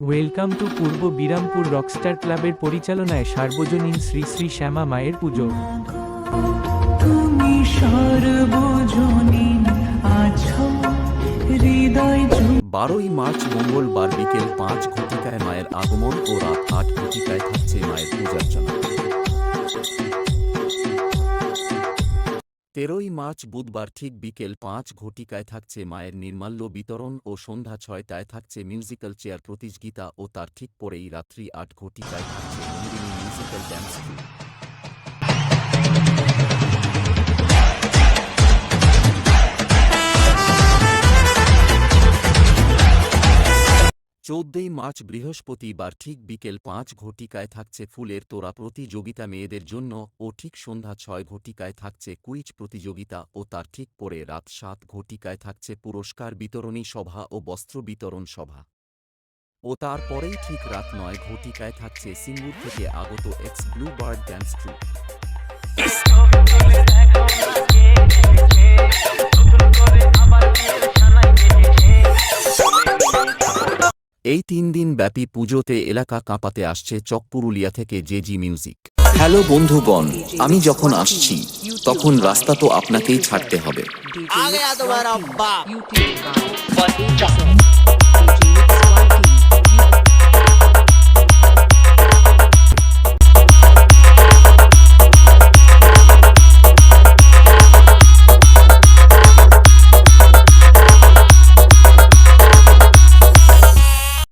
Welcome to Purba Birampur Rockstar ক্লাবের পরিচালনায় সার্বজনীন শ্রী শ্রী শ্যামা মায়ের পুজো। তুমি সর্বজনীন আছো হৃদয় জুড়ে বারোই মার্চ মঙ্গলবার বিকেল পাঁচ ঘটিকায় মায়ের আগমন ও রাত আট ঘটিকায় থাকছে মায়ের পূজার্চনা। তেরোই মার্চ বুধবার ঠিক বিকেল পাঁচ ঘটিকায় থাকছে মায়ের নির্মাল্য বিতরণ ও সন্ধ্যা ছয়টায় থাকছে মিউজিক্যাল চেয়ার প্রতিযোগিতা ও তার ঠিক পরেই রাত্রি আট ঘটিকায় থাকছে মিউজিক্যাল ড্যান্স চৌদ্দই মার্চ বৃহস্পতিবার ঠিক বিকেল পাঁচ ঘটিকায় থাকছে ফুলের তোরা প্রতিযোগিতা মেয়েদের জন্য ও ঠিক সন্ধ্যা ছয় ঘটিকায় থাকছে কুইজ প্রতিযোগিতা ও তার ঠিক পরে রাত সাত ঘটিকায় থাকছে পুরস্কার বিতরণী সভা ও বস্ত্র বিতরণ সভা। ও তারপরেই ঠিক রাত নয় ঘটিকায় থাকছে সিঙ্গুর থেকে আগত X blue bird dance troupe এই তিন দিন ব্যাপী পুজোতে এলাকা কাঁপাতে আসছে চকপুরুলিয়া থেকে জেজি মিউজিক। হ্যালো বন্ধুগণ আমি যখন আসছি তখন রাস্তা তো আপনাকেই ছাড়তে হবে।